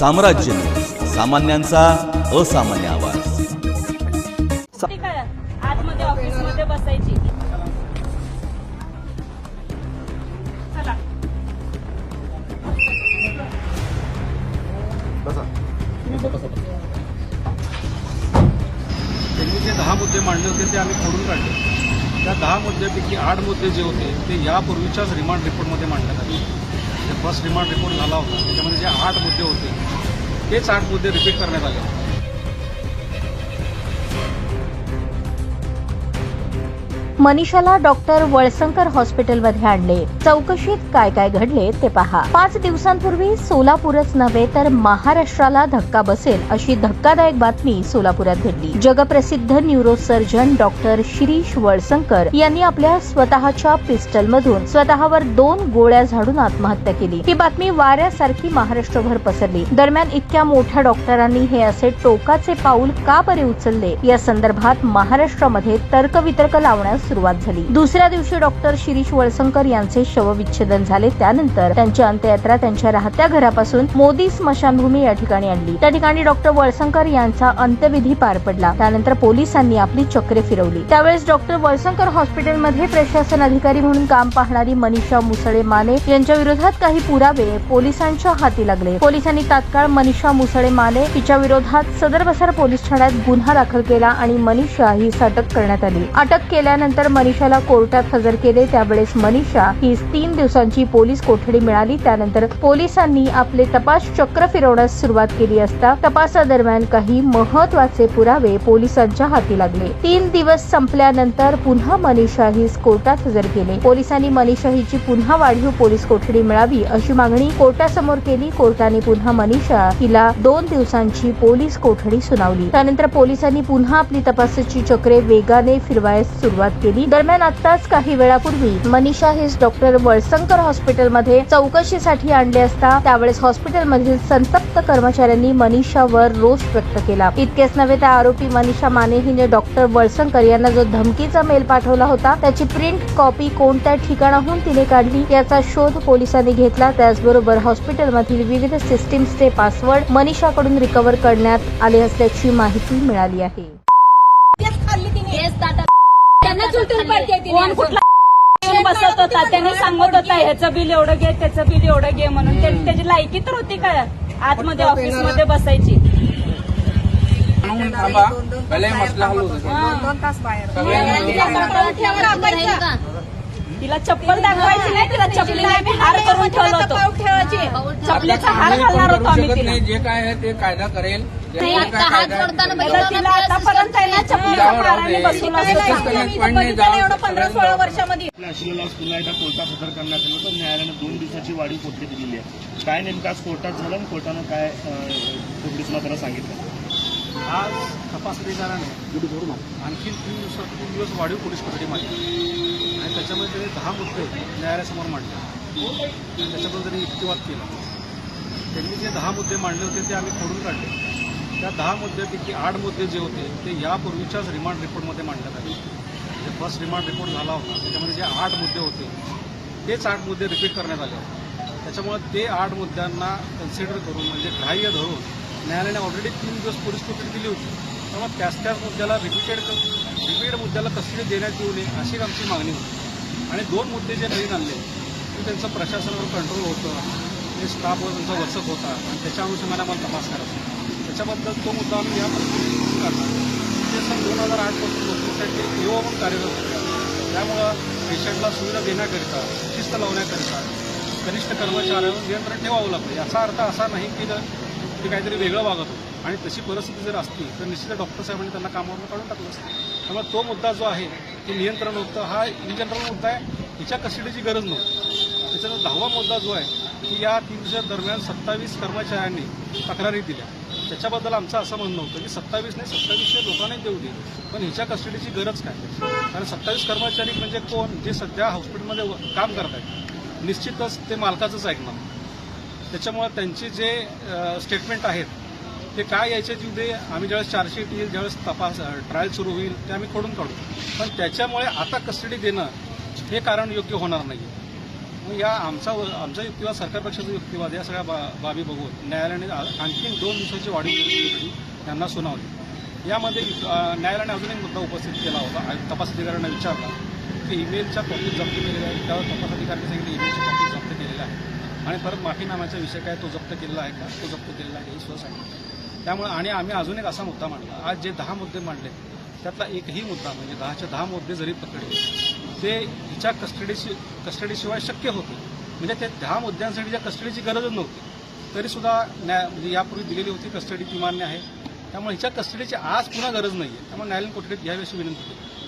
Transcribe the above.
साम्राज्य. सामान्यांचा असामान्य आवाज. ती काय आतमध्ये ऑफिसमध्ये बसायची. चला. त्यांनी जे दहा मुद्दे मांडले होते ते आम्ही खोडून काढले. त्या दहा मुद्द्यापैकी आठ मुद्दे जे होते ते यापूर्वीच्याच रिमांड रिपोर्टमध्ये मांडण्यात आले. फर्स्ट रिमांड रिपोर्ट झाला होता. त्याच्यामध्ये जे आठ मुद्दे होते तेच आठ मुद्दे रिपीट करण्यात आले मनीषाला डॉक्टर वळसंकर हॉस्पिटलमध्ये आणले. चौकशीत काय काय घडले ते पहा. पाच दिवसांपूर्वी सोलापूरच नव्हे तर महाराष्ट्राला धक्का बसेल अशी धक्कादायक बातमी सोलापुरात घडली. जगप्रसिद्ध न्यूरोसर्जन डॉक्टर शिरीष वळसंकर यांनी आपल्या स्वतःच्या पिस्टलमधून स्वतःवर दोन गोळ्या झाडून आत्महत्या केली. ही बातमी वाऱ्यासारखी महाराष्ट्रभर पसरली. दरम्यान इतक्या मोठ्या डॉक्टरांनी हे असे टोकाचे पाऊल का बरे उचलले? या संदर्भात महाराष्ट्रामध्ये तर्कवितर्क लावण्यास सुरुवात झाली. दुसऱ्या दिवशी डॉक्टर शिरीष वळसंकर यांचे शवविच्छेदन झाले. त्यानंतर त्यांची अंत्ययात्रा त्यांच्या राहत्या घरापासून मोदी स्मशानभूमी या ठिकाणी आणली. त्या ठिकाणी डॉक्टर वळसंकर यांचा अंत्यविधी पार पडला. त्यानंतर पोलिसांनी आपली चक्रे फिरवली. त्यावेळेस डॉक्टर वळसंकर हॉस्पिटलमध्ये प्रशासन अधिकारी म्हणून काम पाहणारी मनीषा मुसळे माने यांच्या विरोधात काही पुरावे पोलिसांच्या हाती लागले. पोलिसांनी तात्काळ मनीषा मुसळे माने हिच्या विरोधात सदर बसार पोलीस ठाण्यात गुन्हा दाखल केला आणि मनीषा ही अटक करण्यात आली. अटक केल्यानंतर त्यानंतर मनीषाला कोर्टात हजर केले. त्यावेळेस मनीषा ही तीन दिवसांची पोलीस कोठडी मिळाली. त्यानंतर पोलिसांनी आपले तपास चक्र फिरवण्यास सुरुवात केली असता तपासादरम्यान काही महत्त्वाचे पुरावे पोलिसांच्या हाती लागले. तीन दिवस संपल्यानंतर पुन्हा मनीषा हिस कोर्टात हजर केले. पोलिसांनी मनीषा हिची पुन्हा वाढीव पोलीस कोठडी मिळावी अशी मागणी कोर्टासमोर केली. कोर्टाने पुन्हा मनीषा हिला दोन दिवसांची पोलीस कोठडी सुनावली. त्यानंतर पोलिसांनी पुन्हा आपली तपासाची चक्रे वेगाने फिरवायस सुरुवात केली. दरम्यान आताच काही वेळापूर्वी मनीषा हेच डॉक्टर वळसंकर हॉस्पिटलमध्ये चौकशीसाठी आणले असता त्यावेळेस हॉस्पिटलमधील संतप्त कर्मचाऱ्यांनी मनीषावर रोष व्यक्त केला. इतकेच नव्हे त्या आरोपी मनीषा माने हिने डॉक्टर वळसंकर यांना जो धमकीचा मेल पाठवला होता त्याची प्रिंट कॉपी कोणत्या ठिकाणाहून तिने काढली याचा शोध पोलिसांनी घेतला. त्याचबरोबर हॉस्पिटलमधील विविध सिस्टीम्सचे पासवर्ड मनीषाकडून रिकव्हर करण्यात आले असल्याची माहिती मिळाली आहे. त्यांना चुलतून पडते कोण कुठला येऊन बसत होता? त्याने सांगत होता ह्याचं बिल एवढं घे त्याचं बिल एवढं घे म्हणून. त्याची त्याची लायकी तर होती काय आतमध्ये ऑफिसमध्ये बसायची. थांबा. पहिले मसला हलवू दे. तिला चप्पल दाखवायची नाही तिला चपलीने आम्ही हार करून ठेवलं होतं. चपलीचा हार घालणार होतो आम्ही तिला. जे काय आहे ते कायदा करेल. नाशिकला पुन्हा एकदा कोर्टात हजर करण्यात आलं. न्यायालयानं दोन दिवसाची वाढीव कोठडी दिलेली आहे. काय नेमकं कोर्टात झालं आणि कोर्टानं काय कोठडीतला त्याला सांगितलं आज तपास अधिकाऱ्याने आणखी तीन दिवस तीन दिवस वाढीव पोलीस कोठडी मांडली. आणि त्याच्यामध्ये त्यांनी दहा मुद्दे न्यायालयासमोर मांडले. त्याच्याबद्दल त्यांनी युक्तिवाद केला. त्यांनी जे दहा मुद्दे मांडले होते ते आम्ही खोडून काढले. त्या दहा मुद्द्यापैकी आठ मुद्दे जे होते ते यापूर्वीच्याच रिमांड रिपोर्टमध्ये मांडण्यात आले जे फर्स्ट रिमांड रिपोर्ट झाला होता त्याच्यामध्ये जे आठ मुद्दे होते तेच आठ मुद्दे रिपीट करण्यात आले त्याच्यामुळे ते आठ मुद्द्यांना कन्सिडर करून म्हणजे ग्राह्य धरून न्यायालयाने ऑलरेडी तीन दिवस पोलीस कोठडी दिली होती. त्यामुळे त्याच त्याच मुद्द्याला रिपीटेड रिपीट मुद्द्याला कस्टडी देण्यात येऊ नये अशी आमची मागणी होती. आणि दोन मुद्दे जे नवीन आणले ते त्यांचं प्रशासनावर कंट्रोल होतं ते स्टाफवर त्यांचा वचक होता आणि त्याच्या अनुषंगाने आम्हाला तपास करायचा त्याच्याबद्दल तो मुद्दा आम्ही या करणार ते सन दोन हजार आठपासून नोकरीसाठी एओ म्हणून कार्यरत होते. त्यामुळं पेशंटला सुविधा देण्याकरिता शिस्त लावण्याकरिता कनिष्ठ कर्मचाऱ्यांवर नियंत्रण ठेवावं लागतं. याचा अर्थ असा नाही की ते काहीतरी वेगळं वागत होतं. आणि तशी परिस्थिती जर असती तर निश्चित डॉक्टर साहेबांनी त्यांना कामावरून काढून टाकलं असतं. त्यामुळे तो मुद्दा जो आहे तो नियंत्रण होतं. हा इन जनरल मुद्दा आहे. हिच्या कस्टडीची गरज नव्हती. त्याच्यानंतर दहावा मुद्दा जो आहे की या तीन दरम्यान सत्तावीस कर्मचाऱ्यांनी तक्रारी दिल्या. त्याच्याबद्दल आमचं असं म्हणणं होतं की सत्तावीस नाही सत्तावीसशे लोकांनी देऊ दे. पण ह्याच्या कस्टडीची गरज काय? कारण सत्तावीस कर्मचारी म्हणजे कोण? जे सध्या हॉस्पिटलमध्ये काम करत आहेत निश्चितच ते मालकाचंच ऐकणार त्याच्यामुळे त्यांचे जे स्टेटमेंट आहेत ते काय यायचे येऊ दे. आम्ही ज्यावेळेस चार्जशीट येईल ज्यावेळेस तपास ट्रायल सुरू होईल ते आम्ही खोडून काढू. पण त्याच्यामुळे आता कस्टडी देणं हे कारण योग्य होणार नाही मग या आमचा आमचा युक्तिवाद सरकार पक्षाचा युक्तिवाद या सगळ्या बा बाबी बघून न्यायालयाने आणखी आणखीन दोन दिवसाची वाढीव त्यांना सुनावली. यामध्ये न्यायालयाने अजून एक मुद्दा उपस्थित केला होता तपास अधिकाऱ्यांना विचारला की ईमेलच्या कॉपी जप्त केलेल्या आहेत त्यावर तपास अधिकाऱ्यांनी सांगितलं ईमेलची कॉपी जप्त केलेली आहे आणि परत माफीनाम्याचा विषय काय तो जप्त केलेला आहे का? तो जप्त केलेला आहे हे सुद्धा सांगितलं. त्यामुळे आणि आम्ही अजून एक असा मुद्दा मांडला. आज जे दहा मुद्दे मांडले त्यातला एकही मुद्दा म्हणजे दहाच्या दहा मुद्दे जरी पकडले ते हिच्या कस्टडीशी कस्टडीशिवाय शक्य होते. म्हणजे ते दहा मुद्द्यांसाठी ज्या कस्टडीची गरजच नव्हती. तरीसुद्धा न्याय म्हणजे यापूर्वी दिलेली होती कस्टडी ती मान्य आहे. त्यामुळे हिच्या कस्टडीची आज पुन्हा गरज नाही आहे त्यामुळे न्यायालयीन कोठडीत घ्यावी अशी विनंती केली.